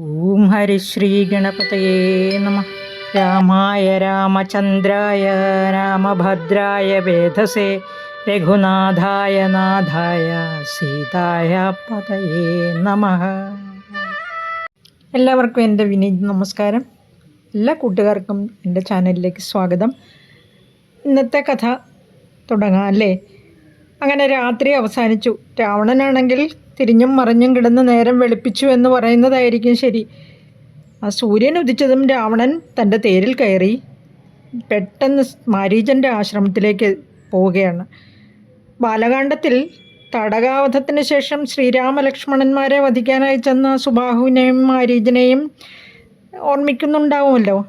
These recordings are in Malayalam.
ഓം ഹരിശ്രീ ഗണപതയേ നമ. രാമായ രാമചന്ദ്രായ രാമഭദ്രായ വേദസേ രഘുനാഥായ നാഥായ സീതായ പതയേ നമ. എല്ലാവർക്കും എന്റെ വിനീത് നമസ്കാരം. എല്ലാ കൂട്ടുകാർക്കും എന്റെ ചാനലിലേക്ക് സ്വാഗതം. ഇന്നത്തെ കഥ തുടങ്ങാം അല്ലേ? അങ്ങനെ രാത്രി അവസാനിച്ചു. രാവണനാണെങ്കിൽ തിരിഞ്ഞും മറിഞ്ഞും കിടന്ന് നേരം വെളുപ്പിച്ചു എന്ന് പറയുന്നതായിരിക്കും ശരി. ആ സൂര്യൻ ഉദിച്ചതും രാവണൻ തന്റെ തേരിൽ കയറി പെട്ടെന്ന് മാരീചന്റെ ആശ്രമത്തിലേക്ക് പോവുകയാണ്. ബാലകാണ്ഡത്തിൽ തടകാവധത്തിന് ശേഷം ശ്രീരാമലക്ഷ്മണന്മാരെ വധിക്കാനായി ചെന്ന സുബാഹുവിനെയും മാരീചനെയും ഓർമ്മിക്കുന്നുണ്ടാവുമല്ലോ.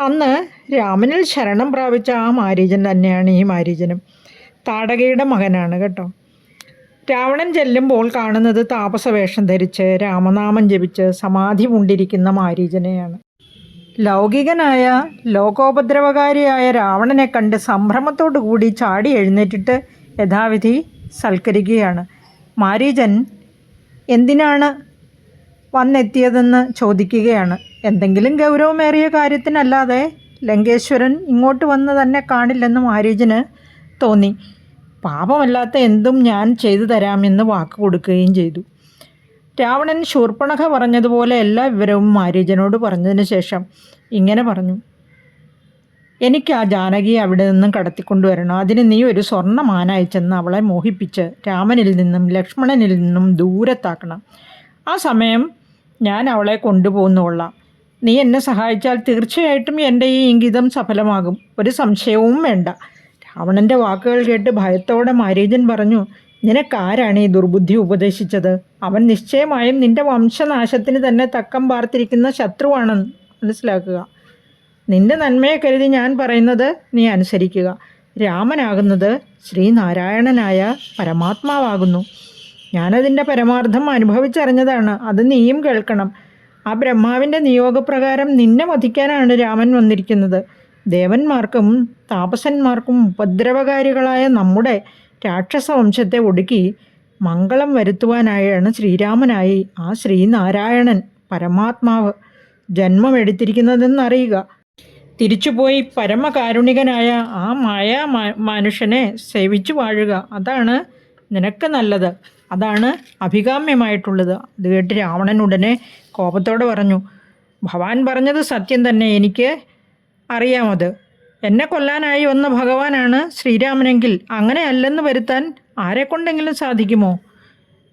അന്ന് രാമനിൽ ശരണം പ്രാപിച്ച ആ മാരീചൻ തന്നെയാണ് ഈ മാരീചനും. താടകയുടെ മകനാണ് കേട്ടോ. രാവണൻ ചെല്ലുമ്പോൾ കാണുന്നത് താപസവേഷം ധരിച്ച് രാമനാമം ജപിച്ച് സമാധി മുണ്ടിരിക്കുന്ന മാരീചനെയാണ് ലൗകികനായ ലോകോപദ്രവകാരിയായ രാവണനെ കണ്ട് സംഭ്രമത്തോടു കൂടി ചാടി എഴുന്നേറ്റിട്ട് യഥാവിധി സൽക്കരിക്കുകയാണ്. മാരീചൻ എന്തിനാണ് വന്നെത്തിയതെന്ന് ചോദിക്കുകയാണ്. എന്തെങ്കിലും ഗൗരവമേറിയ കാര്യത്തിനല്ലാതെ ലങ്കേശ്വരൻ ഇങ്ങോട്ട് വന്ന് തന്നെ കാണില്ലെന്ന് മാരീചന് തോന്നി. പാപമല്ലാത്ത എന്തും ഞാൻ ചെയ്തു തരാമെന്ന് വാക്ക് കൊടുക്കുകയും ചെയ്തു. രാവണൻ ശൂർപ്പണഖ പറഞ്ഞതുപോലെ എല്ലാ വിവരവും മാര്യജനോട് പറഞ്ഞതിന് ശേഷം ഇങ്ങനെ പറഞ്ഞു. എനിക്ക് ആ ജാനകിയെ അവിടെ നിന്നും കടത്തിക്കൊണ്ടുവരണം. അതിന് നീ ഒരു സ്വർണമാന അയച്ചെന്ന് അവളെ മോഹിപ്പിച്ച് രാമനിൽ നിന്നും ലക്ഷ്മണനിൽ നിന്നും ദൂരത്താക്കണം. ആ സമയം ഞാൻ അവളെ കൊണ്ടുപോകുന്നുകൊള്ളാം നീ എന്നെ സഹായിച്ചാൽ തീർച്ചയായിട്ടും എന്റെ ഈ ഇംഗിതം സഫലമാകും. ഒരു സംശയവും വേണ്ട. രാവണന്റെ വാക്കുകൾ കേട്ട് ഭയത്തോടെ മാരീജൻ പറഞ്ഞു നിനക്കാരാണ് ഈ ദുർബുദ്ധി ഉപദേശിച്ചത്? അവൻ നിശ്ചയമായും നിന്റെ വംശനാശത്തിന് തന്നെ തക്കം പാർത്തിരിക്കുന്ന ശത്രുവാണെന്ന് മനസ്സിലാക്കുക. നിന്റെ നന്മയെ കരുതി ഞാൻ പറയുന്നത് നീ അനുസരിക്കുക. രാമനാകുന്നത് ശ്രീനാരായണനായ പരമാത്മാവാകുന്നു. ഞാനതിന്റെ പരമാർത്ഥം അനുഭവിച്ചറിഞ്ഞതാണ്. അത് നീയും കേൾക്കണം. ആ ബ്രഹ്മാവിന്റെ നിയോഗപ്രകാരം നിന്നെ വധിക്കാനാണ് രാമൻ വന്നിരിക്കുന്നത്. ദേവന്മാർക്കും താപസന്മാർക്കും ഉപദ്രവകാരികളായ നമ്മുടെ രാക്ഷസവംശത്തെ ഒടുക്കി മംഗളം വരുത്തുവാനായാണ് ശ്രീരാമനായി ആ ശ്രീനാരായണൻ പരമാത്മാവ് ജന്മമെടുത്തിരിക്കുന്നതെന്നറിയുക. തിരിച്ചുപോയി പരമകാരുണികനായ ആ മായ മനുഷ്യനെ സേവിച്ചു വാഴുക. അതാണ് നിനക്ക് നല്ലത്. അതാണ് അഭികാമ്യമായിട്ടുള്ളത്. അത് കേട്ട് രാവണൻ ഉടനെ കോപത്തോടെ പറഞ്ഞു ഭവാൻ പറഞ്ഞത് സത്യം തന്നെ. എനിക്ക് അറിയാമത്. എന്നെ കൊല്ലാനായി വന്ന ഭഗവാനാണ് ശ്രീരാമനെങ്കിൽ അങ്ങനെയല്ലെന്ന് വരുത്താൻ ആരെക്കൊണ്ടെങ്കിലും സാധിക്കുമോ?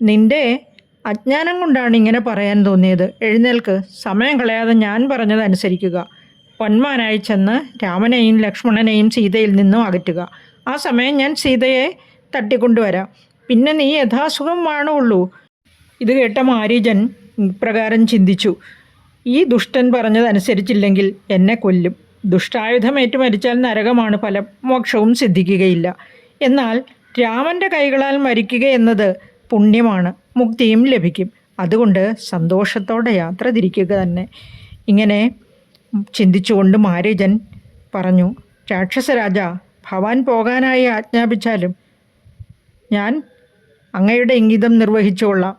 നിന്റെ അജ്ഞാനം കൊണ്ടാണ് ഇങ്ങനെ പറയാൻ തോന്നിയത്. എഴുന്നേൽക്ക്. സമയം കളയാതെ ഞാൻ പറഞ്ഞത് അനുസരിക്കുക. പൊന്മാനായി ചെന്ന് രാമനെയും ലക്ഷ്മണനെയും സീതയിൽ നിന്നും അകറ്റുക. ആ സമയം ഞാൻ സീതയെ തട്ടിക്കൊണ്ടുവരാം. പിന്നെ നീ യഥാസുഖം വാണുള്ളൂ. ഇത് കേട്ട മാരീജൻ ഇപ്രകാരം ചിന്തിച്ചു. ഈ ദുഷ്ടൻ പറഞ്ഞതനുസരിച്ചില്ലെങ്കിൽ എന്നെ കൊല്ലും. ദുഷ്ടായുധമേറ്റു മരിച്ചാൽ നരകമാണ് ഫലം മോക്ഷവും സിദ്ധിക്കുകയില്ല. എന്നാൽ രാമന്റെ കൈകളാൽ മരിക്കുക എന്നത് പുണ്യമാണ് മുക്തിയും ലഭിക്കും. അതുകൊണ്ട് സന്തോഷത്തോടെ യാത്ര തിരിക്കുക തന്നെ. ഇങ്ങനെ ചിന്തിച്ചുകൊണ്ട് മാരീജൻ പറഞ്ഞു രാക്ഷസരാജ ഭവാൻ പോകാനായി ആജ്ഞാപിച്ചാലും ഞാൻ അങ്ങയുടെ ഇംഗിതം നിർവഹിച്ചുകൊള്ളാം.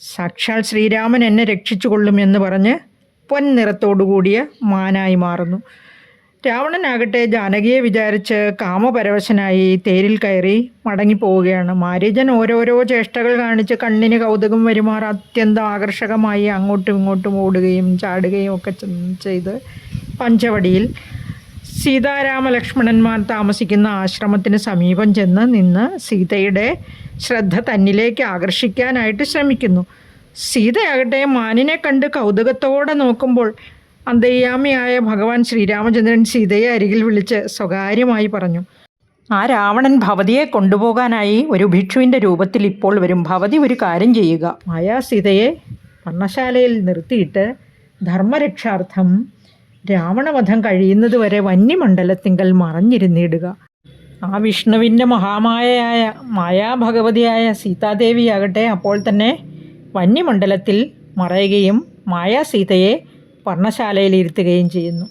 സാക്ഷാൽ ശ്രീരാമൻ എന്നെ രക്ഷിച്ചുകൊള്ളുമെന്ന് പറഞ്ഞ് പൊൻനിറത്തോടുകൂടിയ മാനായി മാറുന്നു. രാവണനാകട്ടെ ജാനകിയെ വിചാരിച്ച് കാമപരവശനായി തേരിൽ കയറി മടങ്ങിപ്പോവുകയാണ്. മാരീജൻ ഓരോരോ ചേഷ്ടകൾ കാണിച്ച് കണ്ണിന് കൗതുകം വരുമാർ അത്യന്തം ആകർഷകമായി അങ്ങോട്ടും ഇങ്ങോട്ടും ഓടുകയും ചാടുകയും ഒക്കെ ചെയ്ത് പഞ്ചവടിയിൽ സീതാരാമലക്ഷ്മണന്മാർ താമസിക്കുന്ന ആശ്രമത്തിന് സമീപം ചെന്ന് നിന്ന് സീതയുടെ ശ്രദ്ധ തന്നിലേക്ക് ആകർഷിക്കാനായിട്ട് ശ്രമിക്കുന്നു. സീതയാകട്ടെ മാനിനെ കണ്ട് കൗതുകത്തോടെ നോക്കുമ്പോൾ അന്തര്യാമിയായ ഭഗവാൻ ശ്രീരാമചന്ദ്രൻ സീതയെ അരികിൽ വിളിച്ച് സ്വകാര്യമായി പറഞ്ഞു. ആ രാവണൻ ഭവതിയെ കൊണ്ടുപോകാനായി ഒരു ഭിക്ഷുവിന്റെ രൂപത്തിൽ ഇപ്പോൾ വരും. ഭവതി ഒരു കാര്യം ചെയ്യുക. മായാ സീതയെ പർണശാലയിൽ നിർത്തിയിട്ട് ധർമ്മരക്ഷാർത്ഥം രാവണവധം കഴിയുന്നതുവരെ വന്യമണ്ഡലത്തിങ്കൽ മറഞ്ഞിരുന്നിടുക. ആ വിഷ്ണുവിന്റെ മഹാമായയായ മായാഭഗവതിയായ സീതാദേവിയാകട്ടെ അപ്പോൾ തന്നെ വന്യമണ്ഡലത്തിൽ മറയുകയും മായാ സീതയെ പർണശാലയിൽ ഇരുത്തുകയും ചെയ്യുന്നു.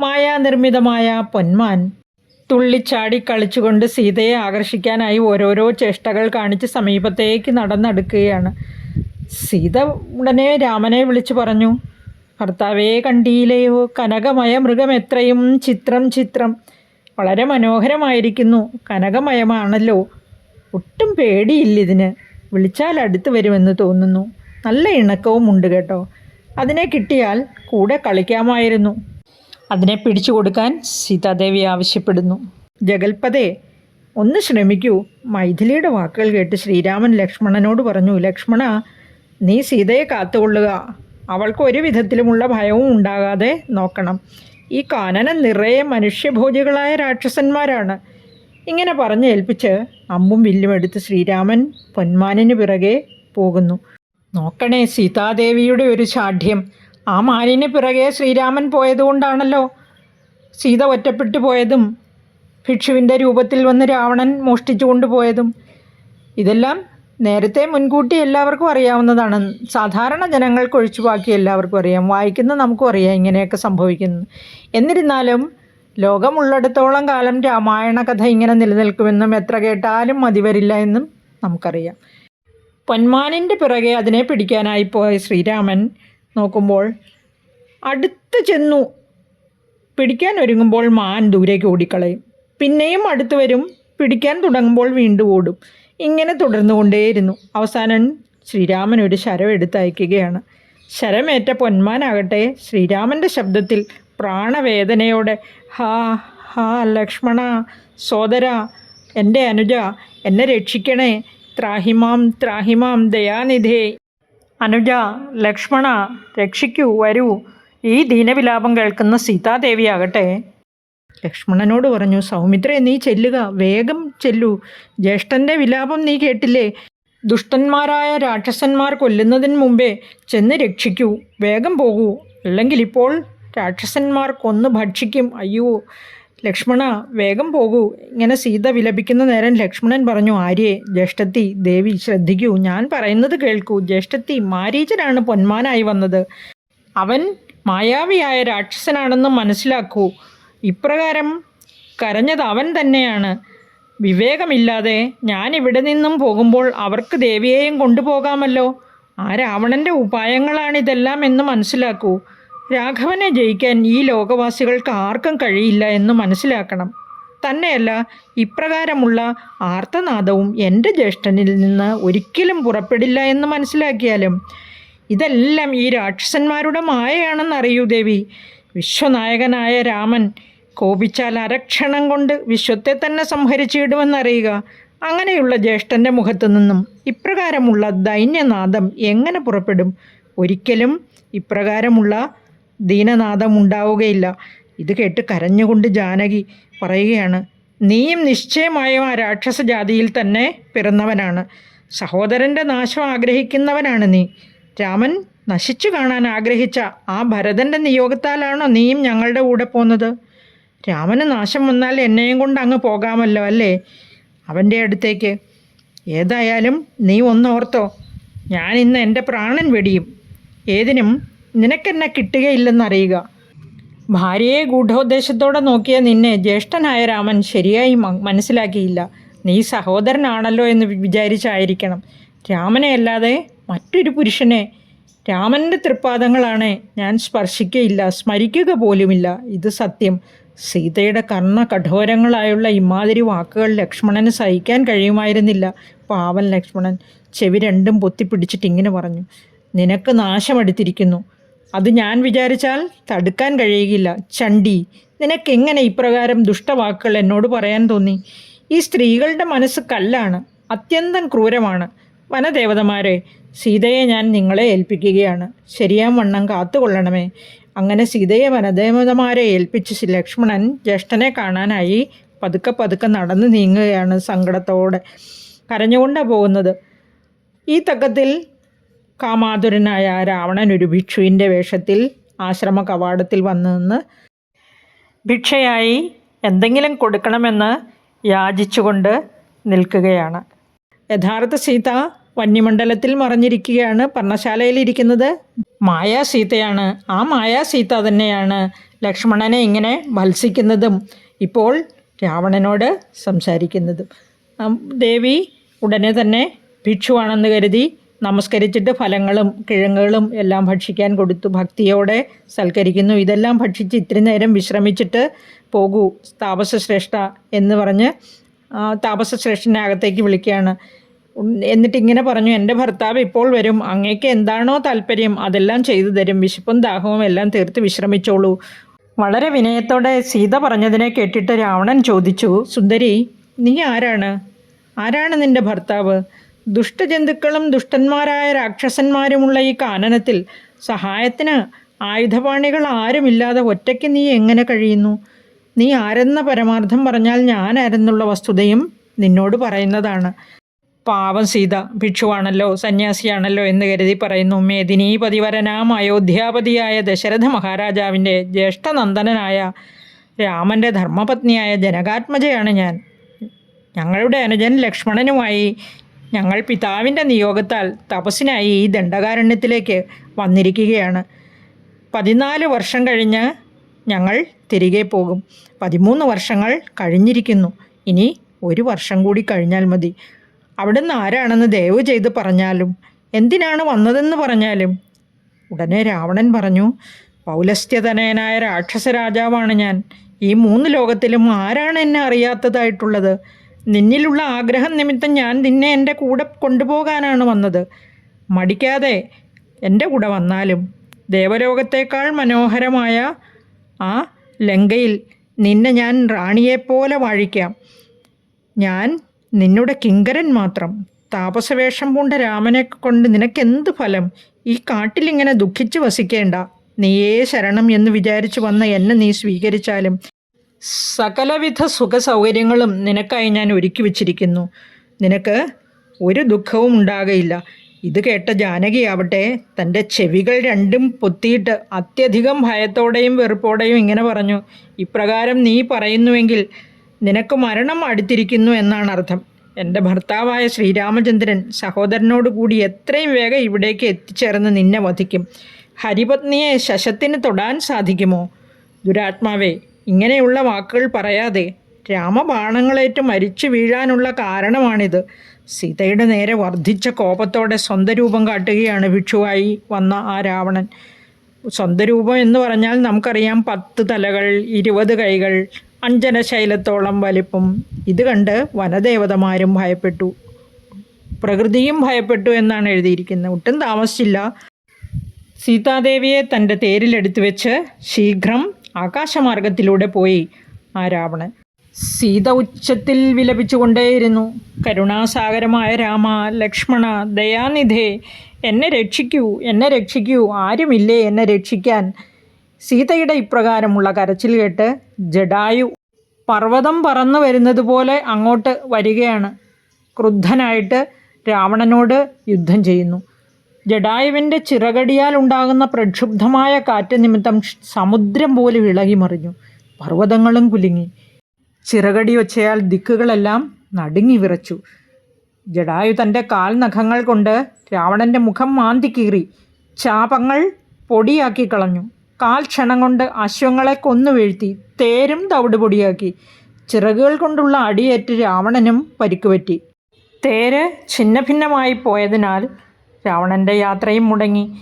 മായാനിർമ്മിതമായ പൊന്മാൻ തുള്ളിച്ചാടി കളിച്ചുകൊണ്ട് സീതയെ ആകർഷിക്കാനായി ഓരോരോ ചേഷ്ടകൾ കാണിച്ച് സമീപത്തേക്ക് നടന്നെടുക്കുകയാണ്. സീത ഉടനെ രാമനെ വിളിച്ചു പറഞ്ഞു ഭർത്താവേ കണ്ടിയിലെയോ കനകമയ മൃഗം എത്രയും ചിത്രം ചിത്രം. വളരെ മനോഹരമായിരിക്കുന്നു. കനകമയമാണല്ലോ. ഒട്ടും പേടിയില്ലിതിന്. വിളിച്ചാൽ അടുത്ത് വരുമെന്ന് തോന്നുന്നു. നല്ല ഇണക്കവും ഉണ്ട് കേട്ടോ. അതിനെ കിട്ടിയാൽ കൂടെ കളിക്കാമായിരുന്നു. അതിനെ പിടിച്ചു കൊടുക്കാൻ സീതാദേവി ആവശ്യപ്പെടുന്നു. ജഗൽപതേ ഒന്ന് ശ്രമിക്കൂ. മൈഥിലിയുടെ വാക്കുകൾ കേട്ട് ശ്രീരാമൻ ലക്ഷ്മണനോട് പറഞ്ഞു ലക്ഷ്മണ നീ സീതയെ കാത്തുകൊള്ളുക. അവൾക്ക് ഒരു വിധത്തിലുമുള്ള ഭയവും ഉണ്ടാകാതെ നോക്കണം. ഈ കാനനം നിറയെ മനുഷ്യഭോജികളായ രാക്ഷസന്മാരാണ്. ഇങ്ങനെ പറഞ്ഞ് ഏൽപ്പിച്ച് അമ്പും വില്ലും എടുത്ത് ശ്രീരാമൻ പൊന്മാനിന് പിറകെ പോകുന്നു. നോക്കണേ സീതാദേവിയുടെ ഒരു ശാഠ്യം. ആ മാനിന് പിറകെ ശ്രീരാമൻ പോയതുകൊണ്ടാണല്ലോ സീത ഒറ്റപ്പെട്ടു പോയതും ഭിക്ഷുവിന്റെ രൂപത്തിൽ വന്ന് രാവണൻ മോഷ്ടിച്ചു കൊണ്ടുപോയതും. ഇതെല്ലാം നേരത്തെ മുൻകൂട്ടി എല്ലാവർക്കും അറിയാവുന്നതാണ്. സാധാരണ ജനങ്ങൾക്ക് ഒഴിച്ചു ബാക്കി എല്ലാവർക്കും അറിയാം. വായിക്കുന്ന നമുക്കും അറിയാം ഇങ്ങനെയൊക്കെ സംഭവിക്കുന്നു. എന്നിരുന്നാലും ലോകമുള്ളിടത്തോളം കാലം രാമായണ കഥ ഇങ്ങനെ നിലനിൽക്കുമെന്നും എത്ര കേട്ടാലും മതിവരില്ല എന്നും നമുക്കറിയാം. പൊന്മാനിന്റെ പിറകെ അതിനെ പിടിക്കാനായി പോയ ശ്രീരാമൻ നോക്കുമ്പോൾ അടുത്ത് ചെന്നു. പിടിക്കാൻ ഒരുങ്ങുമ്പോൾ മാൻ ദൂരേക്ക് ഓടിക്കളയും. പിന്നെയും അടുത്ത് വരും. പിടിക്കാൻ തുടങ്ങുമ്പോൾ വീണ്ടും ഓടും. ഇങ്ങനെ തുടർന്നു കൊണ്ടേയിരുന്നു അവസാനം ശ്രീരാമൻ ഒരു ശരം എടുത്തയക്കുകയാണ് ശരമേറ്റ പൊന്മാനാകട്ടെ. ശ്രീരാമന്റെ ശബ്ദത്തിൽ പ്രാണവേദനയോടെ ഹാ ഹാ ലക്ഷ്മണ സോദര എന്റെ അനുജ എന്നെ രക്ഷിക്കണേ ത്രാഹിമാം ത്രാഹിമാം ദയാനിധേ. അനുജ ലക്ഷ്മണ രക്ഷിക്കൂ വരൂ. ഈ ദീനവിലാപം കേൾക്കുന്ന സീതാദേവിയാകട്ടെ. ലക്ഷ്മണനോട് പറഞ്ഞു സൗമിത്രേ നീ ചെല്ലുക. വേഗം ചെല്ലൂ. ജ്യേഷ്ഠന്റെ വിലാപം നീ കേട്ടില്ലേ? ദുഷ്ടന്മാരായ രാക്ഷസന്മാർ കൊല്ലുന്നതിന് മുമ്പേ ചെന്ന് രക്ഷിക്കൂ. വേഗം പോകൂ. അല്ലെങ്കിൽ ഇപ്പോൾ രാക്ഷസന്മാർ കൊന്ന് ഭക്ഷിക്കും. അയ്യോ ലക്ഷ്മണ വേഗം പോകൂ. ഇങ്ങനെ സീത വിലപിക്കുന്ന നേരം ലക്ഷ്മണൻ പറഞ്ഞു ആര്യേ ജ്യേഷ്ഠത്തി ദേവി ശ്രദ്ധിക്കൂ. ഞാൻ പറയുന്നത് കേൾക്കൂ. ജ്യേഷ്ഠത്തി മാരീചനാണ് പൊന്മാനായി വന്നത്. അവൻ മായാവിയായ രാക്ഷസനാണെന്ന് മനസ്സിലാക്കൂ. ഇപ്രകാരം കരഞ്ഞത് അവൻ തന്നെയാണ്. വിവേകമില്ലാതെ ഞാൻ ഇവിടെ നിന്നും പോകുമ്പോൾ അവർക്ക് ദേവിയെയും കൊണ്ടുപോകാമല്ലോ. ആ രാവണന്റെ ഉപായങ്ങളാണിതെല്ലാം എന്ന് മനസ്സിലാക്കൂ. രാഘവനെ ജയിക്കാൻ ഈ ലോകവാസികൾക്ക് ആർക്കും കഴിയില്ല എന്ന് മനസ്സിലാക്കണം. തന്നെയല്ല ഇപ്രകാരമുള്ള ആർത്തനാദവും എന്റെ ജ്യേഷ്ഠനിൽ നിന്ന് ഒരിക്കലും പുറപ്പെടില്ല എന്ന് മനസ്സിലാക്കിയാലും ഇതെല്ലാം ഈ രാക്ഷസന്മാരുടെ മായയാണെന്നറിയൂ ദേവി. വിശ്വനായകനായ രാമൻ കോപിച്ചാൽ അരക്ഷണം കൊണ്ട് വിശ്വത്തെ തന്നെ സംഹരിച്ചിടുമെന്നറിയുക. അങ്ങനെയുള്ള ജ്യേഷ്ഠന്റെ മുഖത്തു നിന്നും ഇപ്രകാരമുള്ള ദൈന്യനാദം എങ്ങനെ പുറപ്പെടും? ഒരിക്കലും ഇപ്രകാരമുള്ള ദീനനാദം ഉണ്ടാവുകയില്ല. ഇത് കേട്ട് കരഞ്ഞുകൊണ്ട് ജാനകി പറയുകയാണ് നീയും നിശ്ചയമായും ആ രാക്ഷസ ജാതിയിൽ തന്നെ പിറന്നവനാണ്. സഹോദരന്റെ നാശം ആഗ്രഹിക്കുന്നവനാണ് നീ. രാമൻ നശിച്ചു കാണാൻ ആഗ്രഹിച്ച ആ ഭരതന്റെ നിയോഗത്താലാണോ നീയും ഞങ്ങളുടെ കൂടെ പോകുന്നത് രാമന് നാശം വന്നാൽ എന്നെയും കൊണ്ട് അങ്ങ് പോകാമല്ലോ അല്ലേ അവന്റെ അടുത്തേക്ക് ഏതായാലും നീ ഒന്നോർത്തോ ഞാൻ ഇന്ന് എന്റെ പ്രാണൻ വെടിയും. ഏതിനും നിനക്കെന്നെ കിട്ടുകയില്ലെന്നറിയുക. ഭാര്യയെ ഗൂഢോദ്ദേശത്തോടെ നോക്കിയ നിന്നെ ജ്യേഷ്ഠനായ രാമൻ ശരിയായി മനസ്സിലാക്കിയില്ല. നീ സഹോദരനാണല്ലോ എന്ന് വിചാരിച്ചായിരിക്കണം. രാമനെ അല്ലാതെ മറ്റൊരു പുരുഷനെ. രാമന്റെ തൃപ്പാദങ്ങളാണ് ഞാൻ സ്പർശിക്കയില്ല സ്മരിക്കുക പോലുമില്ല. ഇത് സത്യം. സീതയുടെ കർണ കഠോരങ്ങളായുള്ള ഇമാതിരി വാക്കുകൾ ലക്ഷ്മണന് സഹിക്കാൻ കഴിയുമായിരുന്നില്ല. പാവൻ ലക്ഷ്മണൻ. ചെവി രണ്ടും പൊത്തിപ്പിടിച്ചിട്ട് ഇങ്ങനെ പറഞ്ഞു. നിനക്ക് നാശമടുത്തിരിക്കുന്നു. അത് ഞാൻ വിചാരിച്ചാൽ തടുക്കാൻ കഴിയുകയില്ല. ചണ്ടി നിനക്കെങ്ങനെ ഇപ്രകാരം ദുഷ്ടവാക്കുകൾ എന്നോട് പറയാൻ തോന്നി? ഈ സ്ത്രീകളുടെ മനസ്സ് കല്ലാണ് അത്യന്തം ക്രൂരമാണ്. വനദേവതമാരെ സീതയെ ഞാൻ നിങ്ങളെ ഏൽപ്പിക്കുകയാണ്. ശരിയാം വണ്ണം കാത്തുകൊള്ളണമേ. അങ്ങനെ സീതയെ വനദേവതമാരെ ഏൽപ്പിച്ച് ലക്ഷ്മണൻ ജ്യേഷ്ഠനെ കാണാനായി പതുക്കെ പതുക്കെ നടന്നു നീങ്ങുകയാണ് സങ്കടത്തോടെ കരഞ്ഞുകൊണ്ടാണ് പോകുന്നത്. ഈ തക്കത്തിൽ കാമാതുരനായ രാവണൻ ഒരു ഭിക്ഷുവിന്റെ വേഷത്തിൽ ആശ്രമ കവാടത്തിൽ വന്നു നിന്ന് ഭിക്ഷയായി എന്തെങ്കിലും കൊടുക്കണമെന്ന് യാചിച്ചുകൊണ്ട് നിൽക്കുകയാണ്. യഥാർത്ഥ സീത വന്യമണ്ഡലത്തിൽ മറഞ്ഞിരിക്കുകയാണ്. പർണശാലയിലിരിക്കുന്നത് മായാ സീതയാണ് ആ മായാ സീത തന്നെയാണ് ലക്ഷ്മണനെ ഇങ്ങനെ മത്സിക്കുന്നതും ഇപ്പോൾ രാവണനോട് സംസാരിക്കുന്നതും. ദേവി ഉടനെ തന്നെ ഭിക്ഷുവാണെന്ന് കരുതി നമസ്കരിച്ചിട്ട് ഫലങ്ങളും കിഴങ്ങുകളും എല്ലാം ഭക്ഷിക്കാൻ കൊടുത്തു. ഭക്തിയോടെ സൽക്കരിക്കുന്നു. ഇതെല്ലാം ഭക്ഷിച്ച് ഇത്തിരി നേരം വിശ്രമിച്ചിട്ട് പോകൂ താപസശ്രേഷ്ഠ എന്ന് പറഞ്ഞ് ആ, താപസശ്രേഷ്ഠനെ അകത്തേക്ക് വിളിക്കുകയാണ്. എന്നിട്ട് ഇങ്ങനെ പറഞ്ഞു എന്റെ ഭർത്താവ് ഇപ്പോൾ വരും. അങ്ങേക്ക് എന്താണോ താല്പര്യം അതെല്ലാം ചെയ്തു തരും. വിശപ്പും ദാഹവും എല്ലാം തീർത്ത് വിശ്രമിച്ചോളൂ. വളരെ വിനയത്തോടെ സീത പറഞ്ഞതിനെ കേട്ടിട്ട് രാവണൻ ചോദിച്ചു സുന്ദരി നീ ആരാണ്? ആരാണ് നിന്റെ ഭർത്താവ്? ദുഷ്ടജന്തുക്കളും ദുഷ്ടന്മാരായ രാക്ഷസന്മാരുമുള്ള ഈ കാനനത്തിൽ സഹായത്തിന് ആയുധപാണികൾ ആരുമില്ലാതെ ഒറ്റയ്ക്ക് നീ എങ്ങനെ കഴിയുന്നു? നീ ആരെന്ന പരമാർത്ഥം പറഞ്ഞാൽ ഞാൻ ആരെന്നുള്ള വസ്തുതയും നിന്നോട് പറയുന്നതാണ്. പാവം സീത ഭിക്ഷുവാണല്ലോ സന്യാസിയാണല്ലോ എന്ന് കരുതി പറയുന്നു. മേദിനി പതിവരനാം അയോധ്യാപതിയായ ദശരഥ മഹാരാജാവിന്റെ ജ്യേഷ്ഠനന്ദനായ രാമന്റെ ധർമ്മപത്നിയായ ജനകാത്മജയാണ് ഞാൻ. ഞങ്ങളുടെ അനുജൻ ലക്ഷ്മണനുമായി ഞങ്ങൾ പിതാവിന്റെ നിയോഗത്താൽ തപസ്സിനായി ഈ ദണ്ഡകാരണ്യത്തിലേക്ക് വന്നിരിക്കുകയാണ്. പതിനാല് വർഷം കഴിഞ്ഞ് ഞങ്ങൾ തിരികെ പോകും. പതിമൂന്ന് വർഷങ്ങൾ കഴിഞ്ഞിരിക്കുന്നു. ഇനി ഒരു വർഷം കൂടി കഴിഞ്ഞാൽ മതി. അവിടുന്ന് ആരാണെന്ന് ദയവ് ചെയ്ത് പറഞ്ഞാലും എന്തിനാണ് വന്നതെന്ന് പറഞ്ഞാലും ഉടനെ രാവണൻ പറഞ്ഞു പൗലസ്ത്യതനയനായ രാക്ഷസ രാജാവാണ് ഞാൻ. ഈ മൂന്ന് ലോകത്തിലും ആരാണ് എന്നെ അറിയാത്തതായിട്ടുള്ളത്? നിന്നിലുള്ള ആഗ്രഹം നിമിത്തം ഞാൻ നിന്നെ എന്റെ കൂടെ കൊണ്ടുപോകാനാണ് വന്നത്. മടിക്കാതെ എന്റെ കൂടെ വന്നാലും ദേവലോകത്തേക്കാൾ മനോഹരമായ ആ ലങ്കയിൽ നിന്നെ ഞാൻ റാണിയെപ്പോലെ വാഴിക്കാം. ഞാൻ നിന്നുടെ കിങ്കരൻ മാത്രം. താപസവേഷം പൂണ്ട രാമനെ കൊണ്ട് നിനക്കെന്ത് ഫലം? ഈ കാട്ടിലിങ്ങനെ ദുഃഖിച്ച് വസിക്കേണ്ട. നീയേ ശരണം എന്ന് വിചാരിച്ചു വന്ന എന്നെ നീ സ്വീകരിച്ചാലും സകലവിധ സുഖ സൗകര്യങ്ങളും നിനക്കായി ഞാൻ ഒരുക്കി വച്ചിരിക്കുന്നു. നിനക്ക് ഒരു ദുഃഖവും ഉണ്ടാകയില്ല. ഇത് കേട്ട ജാനകിയാവട്ടെ തന്റെ ചെവികൾ രണ്ടും പൊത്തിയിട്ട് അത്യധികം ഭയത്തോടെയും വെറുപ്പോടെയും ഇങ്ങനെ പറഞ്ഞു ഇപ്രകാരം നീ പറയുന്നുവെങ്കിൽ നിനക്ക് മരണം അടുത്തിരിക്കുന്നു എന്നാണ് അർത്ഥം. എന്റെ ഭർത്താവായ ശ്രീരാമചന്ദ്രൻ സഹോദരനോട് കൂടി എത്രയും വേഗം ഇവിടേക്ക് എത്തിച്ചേർന്ന് നിന്നെ വധിക്കും. ഹരിപത്നിയെ ശശത്തിന് തൊടാൻ സാധിക്കുമോ ദുരാത്മാവേ ഇങ്ങനെയുള്ള വാക്കുകൾ പറയാതെ രാമബാണങ്ങളേറ്റ് മരിച്ചു വീഴാനുള്ള കാരണമാണിത്. സീതയുടെ നേരെ വർദ്ധിച്ച കോപത്തോടെ സ്വന്തം രൂപം കാട്ടുകയാണ് ഭിക്ഷുവായി വന്ന ആ രാവണൻ. സ്വന്തം രൂപം എന്ന് പറഞ്ഞാൽ നമുക്കറിയാം പത്ത് തലകൾ ഇരുപത് കൈകൾ അഞ്ജന ശൈലത്തോളം വലിപ്പം. ഇത് കണ്ട് വനദേവതമാരും ഭയപ്പെട്ടു. പ്രകൃതിയും ഭയപ്പെട്ടു എന്നാണ് എഴുതിയിരിക്കുന്നത്. ഒട്ടും താമസിച്ചില്ല. സീതാദേവിയെ തന്റെ തേരിലെടുത്തു വെച്ച് ശീഘ്രം ആകാശമാർഗത്തിലൂടെ പോയി ആ രാവണൻ. സീത ഉച്ചത്തിൽ വിലപിച്ചുകൊണ്ടേയിരുന്നു. കരുണാസാഗരമായ രാമ ലക്ഷ്മണ ദയാനിധേ എന്നെ രക്ഷിക്കൂ എന്നെ രക്ഷിക്കൂ ആരുമില്ലേ എന്നെ രക്ഷിക്കാൻ? സീതയുടെ ഇപ്രകാരമുള്ള കരച്ചിൽ കേട്ട് ജഡായു പർവതം പറന്നു വരുന്നത് പോലെ അങ്ങോട്ട് വരികയാണ്. ക്രുദ്ധനായിട്ട് രാവണനോട് യുദ്ധം ചെയ്യുന്നു. ജഡായുവിന്റെ ചിറകടിയാൽ ഉണ്ടാകുന്ന പ്രക്ഷുബ്ധമായ കാറ്റ് നിമിത്തം സമുദ്രം പോലെ ഇളകി മറിഞ്ഞു. പർവതങ്ങളും കുലുങ്ങി. ചിറകടി ഒച്ചയാൽ ദിക്കുകളെല്ലാം നടുങ്ങി വിറച്ചു. ജഡായു തന്റെ കാൽ നഖങ്ങൾ കൊണ്ട് രാവണന്റെ മുഖം മാന്തി കീറി ചാപങ്ങൾ പൊടിയാക്കി കളഞ്ഞു. കാൽ ക്ഷണം കൊണ്ട് അശ്വങ്ങളെ കൊന്നു വീഴ്ത്തി തേരും തവിട് പൊടിയാക്കി. ചിറകുകൾ കൊണ്ടുള്ള അടിയേറ്റ് രാവണനും പരിക്കുപറ്റി തേര് ഛിന്നഭിന്നമായി പോയതിനാൽ രാവണന്റെ യാത്രയും മുടങ്ങി.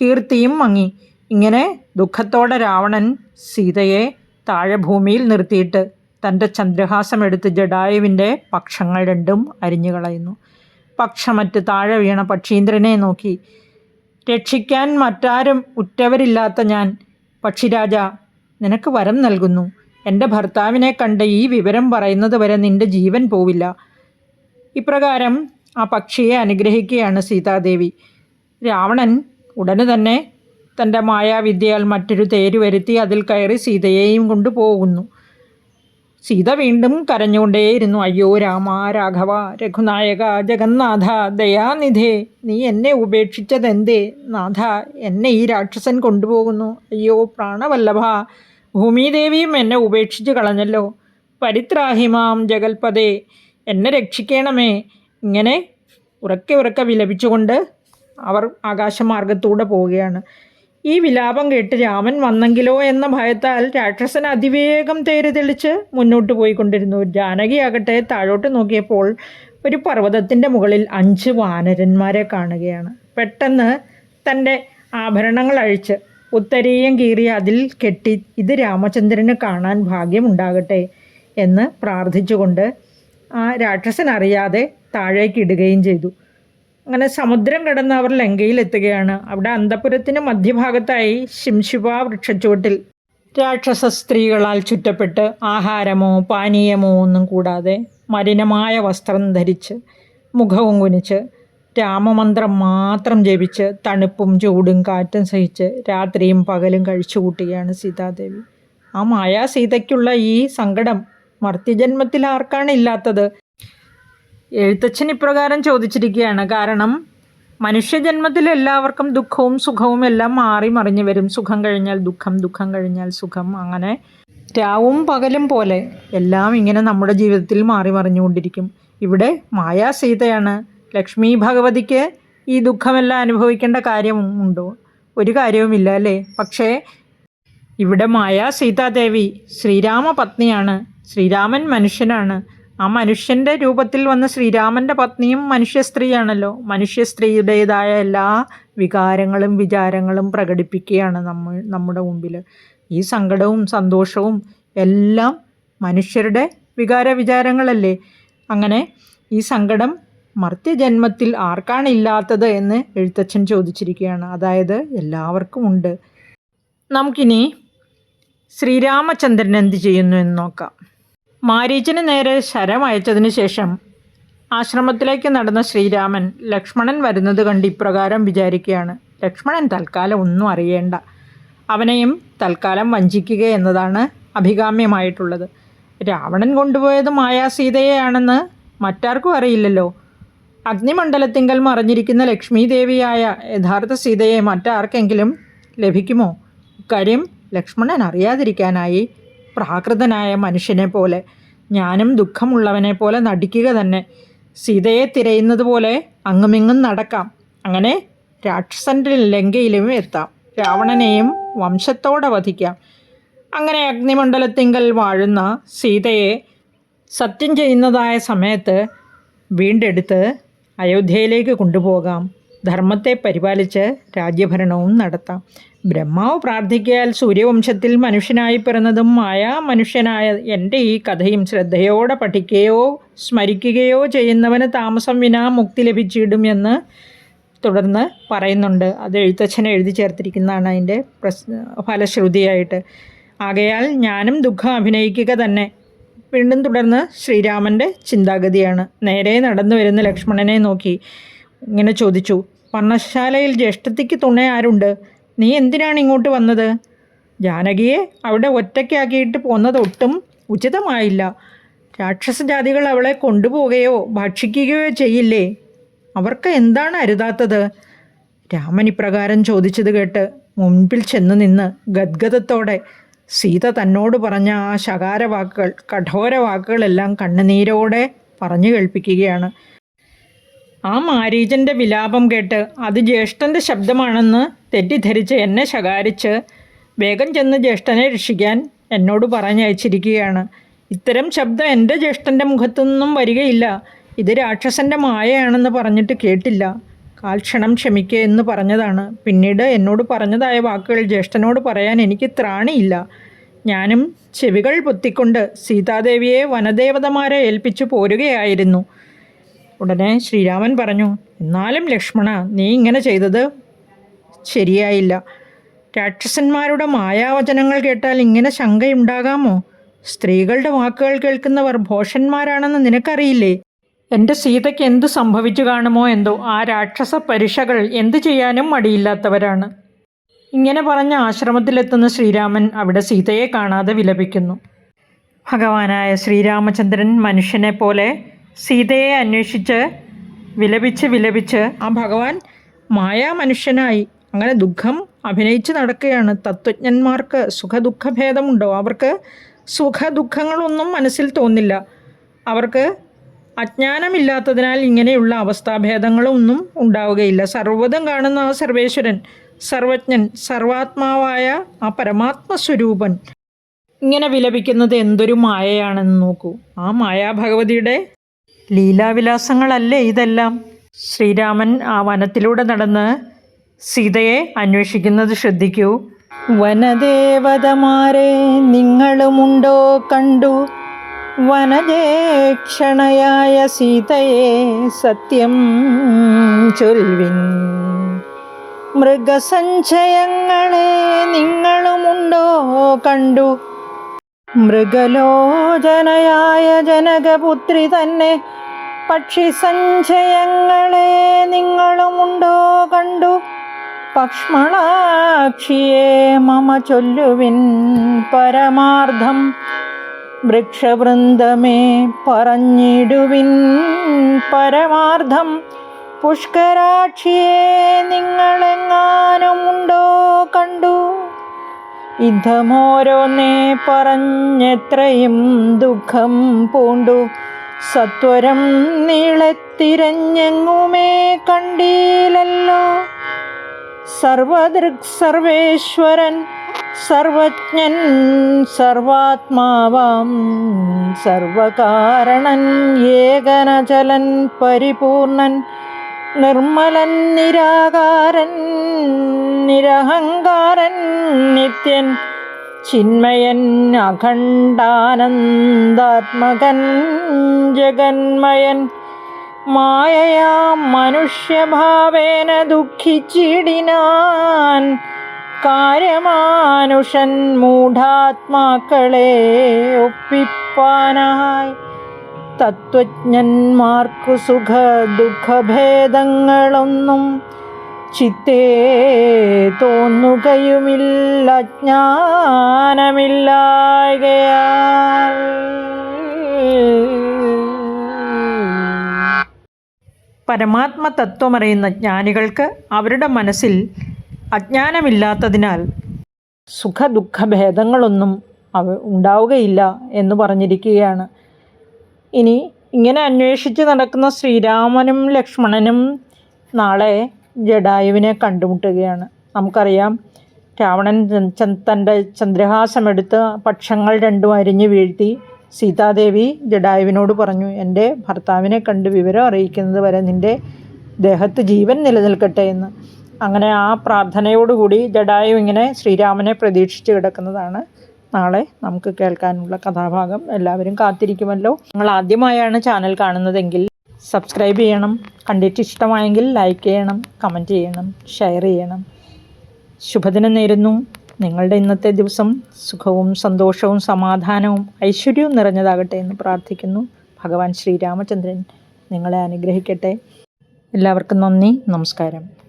കീർത്തിയും മങ്ങി. ഇങ്ങനെ ദുഃഖത്തോടെ രാവണൻ സീതയെ താഴെ ഭൂമിയിൽ നിർത്തിയിട്ട് തന്റെ ചന്ദ്രഹാസം എടുത്ത് ജഡായുവിന്റെ പക്ഷങ്ങൾ രണ്ടും അരിഞ്ഞു കളയുന്നു. പക്ഷമറ്റ് താഴെ വീണ പക്ഷീന്ദ്രനെ നോക്കി. രക്ഷിക്കാൻ മറ്റാരും ഉറ്റവരില്ലാത്ത ഞാൻ. പക്ഷിരാജ നിനക്ക് വരം നൽകുന്നു. എന്റെ ഭർത്താവിനെ കണ്ട് ഈ വിവരം പറയുന്നത് വരെ നിന്റെ ജീവൻ പോവില്ല. ഇപ്രകാരം ആ പക്ഷിയെ അനുഗ്രഹിക്കുകയാണ് സീതാദേവി. രാവണൻ ഉടനെ തന്നെ തന്റെ മായാവിദ്യയാൽ മറ്റൊരു തേര് വരുത്തി അതിൽ കയറി സീതയെയും കൊണ്ടുപോകുന്നു സീത വീണ്ടും കരഞ്ഞുകൊണ്ടേയിരുന്നു. അയ്യോ രാമ രാഘവ രഘുനായക ജഗന്നാഥ ദയാനിധേ നീ എന്നെ ഉപേക്ഷിച്ചതെന്തേ? നാഥ എന്നെ ഈ രാക്ഷസൻ കൊണ്ടുപോകുന്നു. അയ്യോ പ്രാണവല്ലഭ ഭൂമിദേവിയും എന്നെ ഉപേക്ഷിച്ച് കളഞ്ഞല്ലോ. പരിത്രാഹിമാം ജഗൽപദേ എന്നെ രക്ഷിക്കണമേ. ഇങ്ങനെ ഉറക്കെ ഉറക്കെ വിലപിച്ചുകൊണ്ട് അവർ ആകാശമാർഗത്തൂടെ പോവുകയാണ്. ഈ വിലാപം കേട്ട് രാമൻ വന്നെങ്കിലോ എന്ന ഭയത്താൽ രാക്ഷസൻ അതിവേഗം തേര് തെളിച്ച് മുന്നോട്ട് പോയിക്കൊണ്ടിരുന്നു. ജാനകിയാകട്ടെ താഴോട്ട് നോക്കിയപ്പോൾ ഒരു പർവതത്തിന്റെ മുകളിൽ അഞ്ച് വാനരന്മാരെ കാണുകയാണ്. പെട്ടെന്ന് തന്റെ ആഭരണങ്ങൾ അഴിച്ച് ഉത്തരീയം കീറി അതിൽ കെട്ടി ഇത് രാമചന്ദ്രന് കാണാൻ ഭാഗ്യമുണ്ടാകട്ടെ എന്ന് പ്രാർത്ഥിച്ചുകൊണ്ട് ആ രാക്ഷസൻ അറിയാതെ താഴേക്ക് ഇടുകയും ചെയ്തു. അങ്ങനെ സമുദ്രം കടന്ന് അവർ ലങ്കയിലെത്തുകയാണ് അവിടെ അന്തപുരത്തിന് മധ്യഭാഗത്തായി ശിംശുപ വൃക്ഷച്ചുവട്ടിൽ രാക്ഷസ സ്ത്രീകളാൽ ചുറ്റപ്പെട്ട് ആഹാരമോ പാനീയമോ ഒന്നും കൂടാതെ മലിനമായ വസ്ത്രം ധരിച്ച് മുഖവും കുനിച്ച് രാമമന്ത്രം മാത്രം ജപിച്ച് തണുപ്പും ചൂടും കാറ്റും സഹിച്ച് രാത്രിയും പകലും കഴിച്ചു കൂട്ടുകയാണ് സീതാദേവി. ആ മായാ സീതയ്ക്കുള്ള ഈ സങ്കടം മർത്യജന്മത്തിൽ ആർക്കാണ് ഇല്ലാത്തത്? എഴുത്തച്ഛൻ ഇപ്രകാരം ചോദിച്ചിരിക്കുകയാണ്. കാരണം മനുഷ്യജന്മത്തിൽ എല്ലാവർക്കും ദുഃഖവും സുഖവും എല്ലാം മാറി മറിഞ്ഞു വരും. സുഖം കഴിഞ്ഞാൽ ദുഃഖം ദുഃഖം കഴിഞ്ഞാൽ സുഖം. അങ്ങനെ രാവും പകലും പോലെ എല്ലാം ഇങ്ങനെ നമ്മുടെ ജീവിതത്തിൽ മാറി മറിഞ്ഞുകൊണ്ടിരിക്കും. ഇവിടെ മായാ സീതയാണ് ലക്ഷ്മി ഭഗവതിക്ക് ഈ ദുഃഖമെല്ലാം അനുഭവിക്കേണ്ട കാര്യമുണ്ടോ ഒരു കാര്യവുമില്ല അല്ലേ? പക്ഷേ ഇവിടെ മായാ സീതാദേവി ശ്രീരാമ പത്നിയാണ് ശ്രീരാമൻ മനുഷ്യനാണ്. ആ മനുഷ്യന്റെ രൂപത്തിൽ വന്ന ശ്രീരാമന്റെ പത്നിയും മനുഷ്യ സ്ത്രീയാണല്ലോ. മനുഷ്യ സ്ത്രീയുടേതായ എല്ലാ വികാരങ്ങളും വിചാരങ്ങളും പ്രകടിപ്പിക്കുകയാണ് നമ്മൾ നമ്മുടെ മുമ്പിൽ ഈ സങ്കടവും സന്തോഷവും എല്ലാം മനുഷ്യരുടെ വികാര വിചാരങ്ങളല്ലേ? അങ്ങനെ ഈ സങ്കടം മർത്യജന്മത്തിൽ ആർക്കാണ് ഇല്ലാത്തത് എന്ന് എഴുത്തച്ഛൻ ചോദിച്ചിരിക്കുകയാണ്. അതായത് എല്ലാവർക്കും ഉണ്ട്. നമുക്കിനി ശ്രീരാമചന്ദ്രൻ എന്ത് ചെയ്യുന്നു എന്ന് നോക്കാം. മാരീച്ചന് നേരെ ശരം അയച്ചതിനു ശേഷം ആശ്രമത്തിലേക്ക് നടന്ന ശ്രീരാമൻ ലക്ഷ്മണൻ വരുന്നത് കണ്ട് ഇപ്രകാരം വിചാരിക്കുകയാണ്. ലക്ഷ്മണൻ തൽക്കാലം ഒന്നും അറിയേണ്ട. അവനെയും തൽക്കാലം വഞ്ചിക്കുക എന്നതാണ് അഭികാമ്യമായിട്ടുള്ളത്. രാവണൻ കൊണ്ടുപോയത് മായാസീതയെയാണെന്ന് മറ്റാർക്കും അറിയില്ലല്ലോ. അഗ്നിമണ്ഡലത്തിങ്കൽ മറിഞ്ഞിരിക്കുന്ന ലക്ഷ്മി ദേവിയായ യഥാർത്ഥ സീതയെ മറ്റാർക്കെങ്കിലും ലഭിക്കുമോ? ഇക്കാര്യം ലക്ഷ്മണൻ അറിയാതിരിക്കാനായി പ്രാകൃതനായ മനുഷ്യനെ പോലെ ഞാനും ദുഃഖമുള്ളവനെ പോലെ നടിക്കുക തന്നെ. സീതയെ തിരയുന്നത് പോലെ അങ്ങുമിങ്ങും നടക്കാം. അങ്ങനെ രാക്ഷസന്റെ ലങ്കയിലും എത്താം. രാവണനെയും വംശത്തോടെ വധിക്കാം. അങ്ങനെ അഗ്നിമണ്ഡലത്തിങ്കൽ വാഴുന്ന സീതയെ സത്യം ചെയ്യുന്നതായ സമയത്ത് വീണ്ടെടുത്ത് അയോധ്യയിലേക്ക് കൊണ്ടുപോകാം. ധർമ്മത്തെ പരിപാലിച്ച് രാജ്യഭരണവും നടത്താം. ബ്രഹ്മാവ് പ്രാർത്ഥിക്കയാൽ സൂര്യവംശത്തിൽ മനുഷ്യനായി പിറന്നതും മായാ മനുഷ്യനായ എന്റെ ഈ കഥയും ശ്രദ്ധയോടെ പഠിക്കുകയോ സ്മരിക്കുകയോ ചെയ്യുന്നവന് താമസം വിനാ മുക്തി ലഭിച്ചിടും എന്ന് തുടർന്ന് പറയുന്നുണ്ട്. അത് എഴുത്തച്ഛനെ എഴുതി ചേർത്തിരിക്കുന്നതാണ് അതിന്റെ പ്രസ് ഫലശ്രുതിയായിട്ട്. ആകയാൽ ഞാനും ദുഃഖം അഭിനയിക്കുക തന്നെ. വീണ്ടും തുടർന്ന് ശ്രീരാമന്റെ ചിന്താഗതിയാണ്. നേരെ നടന്നു വരുന്ന ലക്ഷ്മണനെ നോക്കി ഇങ്ങനെ ചോദിച്ചു പർണശാലയിൽ ജ്യേഷ്ഠത്തിക്ക് തുണയാരുണ്ട്. നീ എന്തിനാണ് ഇങ്ങോട്ട് വന്നത്? ജാനകിയെ അവിടെ ഒറ്റയ്ക്കാക്കിയിട്ട് പോന്നത് ഒട്ടും ഉചിതമായില്ല. രാക്ഷസജാതികൾ അവളെ കൊണ്ടുപോവുകയോ ഭക്ഷിക്കുകയോ ചെയ്യില്ലേ? അവർക്ക് എന്താണ് അരുതാത്തത്? രാമൻ ഇപ്രകാരം ചോദിച്ചത് കേട്ട് മുൻപിൽ ചെന്ന് നിന്ന് ഗദ്ഗതത്തോടെ സീത തന്നോട് പറഞ്ഞ ആ ശകാര വാക്കുകൾ കഠോര വാക്കുകളെല്ലാം കണ്ണുനീരോടെ പറഞ്ഞു കേൾപ്പിക്കുകയാണ്. ആ മാരീചന്റെ വിലാപം കേട്ട് അത് ജ്യേഷ്ഠന്റെ ശബ്ദമാണെന്ന് തെറ്റിദ്ധരിച്ച് എന്നെ ശകാരിച്ച് വേഗം ചെന്ന് ജ്യേഷ്ഠനെ രക്ഷിക്കാൻ എന്നോട് പറഞ്ഞയച്ചിരിക്കുകയാണ്. ഇത്തരം ശബ്ദം എന്റെ ജ്യേഷ്ഠന്റെ മുഖത്തു നിന്നും വരികയില്ല. ഇത് രാക്ഷസന്റെ മായയാണെന്ന് പറഞ്ഞിട്ട് കേട്ടില്ല. കാൽക്ഷണം ക്ഷമിക്കുക എന്ന് പറഞ്ഞതാണ്. പിന്നീട് എന്നോട് പറഞ്ഞതായ വാക്കുകൾ ജ്യേഷ്ഠനോട് പറയാൻ എനിക്ക് ത്രാണിയില്ല. ഞാനും ചെവികൾ പൊത്തിക്കൊണ്ട് സീതാദേവിയെ വനദേവതമാരെ ഏൽപ്പിച്ചു പോരുകയായിരുന്നു. ഉടനെ ശ്രീരാമൻ പറഞ്ഞു എന്നാലും ലക്ഷ്മണ നീ ഇങ്ങനെ ചെയ്തത് ശരിയായില്ല. രാക്ഷസന്മാരുടെ മായാവചനങ്ങൾ കേട്ടാൽ ഇങ്ങനെ ശങ്കയുണ്ടാകാമോ? സ്ത്രീകളുടെ വാക്കുകൾ കേൾക്കുന്നവർ ഭോഷന്മാരാണെന്ന് നിനക്കറിയില്ലേ? എന്റെ സീതയ്ക്ക് എന്ത് സംഭവിച്ചു കാണുമോ എന്തോ ആ രാക്ഷസ പരീക്ഷകൾ എന്ത് ചെയ്യാനും മടിയില്ലാത്തവരാണ്. ഇങ്ങനെ പറഞ്ഞ ആശ്രമത്തിലെത്തുന്ന ശ്രീരാമൻ അവിടെ സീതയെ കാണാതെ വിലപിക്കുന്നു. ഭഗവാനായ ശ്രീരാമചന്ദ്രൻ മനുഷ്യനെ പോലെ സീതയെ അന്വേഷിച്ച് വിലപിച്ച് വിലപിച്ച് ആ ഭഗവാൻ മായാ മനുഷ്യനായി അങ്ങനെ ദുഃഖം അഭിനയിച്ച് നടക്കുകയാണ്. തത്വജ്ഞന്മാർക്ക് സുഖദുഃഖഭേദമുണ്ടോ? അവർക്ക് സുഖദുഃഖങ്ങളൊന്നും മനസ്സിൽ തോന്നില്ല. അവർക്ക് അജ്ഞാനമില്ലാത്തതിനാൽ ഇങ്ങനെയുള്ള അവസ്ഥാഭേദങ്ങളൊന്നും ഉണ്ടാവുകയില്ല. സർവതം കാണുന്ന ആ സർവേശ്വരൻ സർവജ്ഞൻ സർവാത്മാവായ ആ പരമാത്മസ്വരൂപൻ. ഇങ്ങനെ വിലപിക്കുന്നത് എന്തൊരു മായയാണെന്ന് നോക്കൂ. ആ മായാഭഗവതിയുടെ ലീലാവിലാസങ്ങളല്ലേ ഇതെല്ലാം? ശ്രീരാമൻ ആ വനത്തിലൂടെ നടന്ന് സീതയെ അന്വേഷിക്കുന്നത് ശ്രദ്ധിക്കൂ. വനദേവതമാരെ നിങ്ങളുമുണ്ടോ കണ്ടു? വനജേക്ഷണയായ സീതയെ സത്യം ചൊൽവിൻ. മൃഗസഞ്ചയങ്ങളെ നിങ്ങളുമുണ്ടോ കണ്ടു? മൃഗലോചനയായ ജനകപുത്രി തന്നെ. പക്ഷി സഞ്ചയങ്ങളെ നിങ്ങളുമുണ്ടോ കണ്ടു? പക്ഷ്മളാക്ഷിയെ മമ ചൊല്ലുവിൻ പരമാർത്ഥം വൃക്ഷവൃന്ദമേ പറഞ്ഞിടുവിൻ പരമാർത്ഥം പുഷ്കരാക്ഷിയെ നിങ്ങളെങ്ങാനുമുണ്ടോ കണ്ടു? യുദ്ധമോരോന്നേ പറഞ്ഞെത്രയും ദുഃഖം പൂണ്ടു. സത്വരം നീളത്തിരഞ്ഞെങ്ങുമേ കണ്ടീലല്ലോ സർവദൃക് സർവേശ്വരൻ സർവജ്ഞൻ സർവാത്മാവാം സർവകാരണൻ ഏകനചലൻ പരിപൂർണൻ നിർമ്മലൻ നിരാകാരൻ നിരഹങ്കാരൻ നിത്യൻ ചിന്മയൻ അഖണ്ഡാനന്ദാത്മകൻ ജഗന്മയൻ മായയാ മനുഷ്യഭാവേന ദുഃഖിച്ചിടിനാൻ കാര്യമാനുഷൻ മൂഢാത്മാക്കളെ ഒപ്പിപ്പാനായി. തത്വജ്ഞന്മാർക്കു സുഖ ദുഃഖഭേദങ്ങളൊന്നും ചിത്തേ തോന്നുകയുമില്ല ജ്ഞാനമില്ലായകയാൽ. പരമാത്മ തത്വമറിയുന്ന ജ്ഞാനികൾക്ക് അവരുടെ മനസ്സിൽ അജ്ഞാനമില്ലാത്തതിനാൽ സുഖ ദുഃഖഭേദങ്ങളൊന്നും അവ ഉണ്ടാവുകയില്ല എന്ന് പറഞ്ഞിരിക്കുകയാണ്. ഇനി ഇങ്ങനെ അന്വേഷിച്ച് നടക്കുന്ന ശ്രീരാമനും ലക്ഷ്മണനും നാളെ ജഡായുവിനെ കണ്ടുമുട്ടുകയാണ്. നമുക്കറിയാം രാവണൻ തന്റെ ചന്ദ്രഹാസമെടുത്ത് പക്ഷങ്ങൾ രണ്ടും അരിഞ്ഞു വീഴ്ത്തി. സീതാദേവി ജഡായുവിനോട് പറഞ്ഞു എന്റെ ഭർത്താവിനെ കണ്ട് വിവരം അറിയിക്കുന്നത് വരെ നിന്റെ ദേഹത്ത് ജീവൻ നിലനിൽക്കട്ടെ എന്ന്. അങ്ങനെ ആ പ്രാർത്ഥനയോടുകൂടി ജഡായു ഇങ്ങനെ ശ്രീരാമനെ പ്രതീക്ഷിച്ച് കിടക്കുന്നതാണ്. നാളെ നമുക്ക് കേൾക്കാനുള്ള കഥാഭാഗം എല്ലാവരും കാത്തിരിക്കുമല്ലോ. നിങ്ങൾ ആദ്യമായാണ് ചാനൽ കാണുന്നതെങ്കിൽ സബ്സ്ക്രൈബ് ചെയ്യണം. കണ്ടിട്ട് ഇഷ്ടമായെങ്കിൽ ലൈക്ക് ചെയ്യണം കമന്റ് ചെയ്യണം ഷെയർ ചെയ്യണം. ശുഭദിനം നേരുന്നു. നിങ്ങളുടെ ഇന്നത്തെ ദിവസം സുഖവും സന്തോഷവും സമാധാനവും ഐശ്വര്യവും നിറഞ്ഞതാകട്ടെ എന്ന് പ്രാർത്ഥിക്കുന്നു. ഭഗവാൻ ശ്രീരാമചന്ദ്രൻ നിങ്ങളെ അനുഗ്രഹിക്കട്ടെ. എല്ലാവർക്കും നന്ദി. നമസ്കാരം.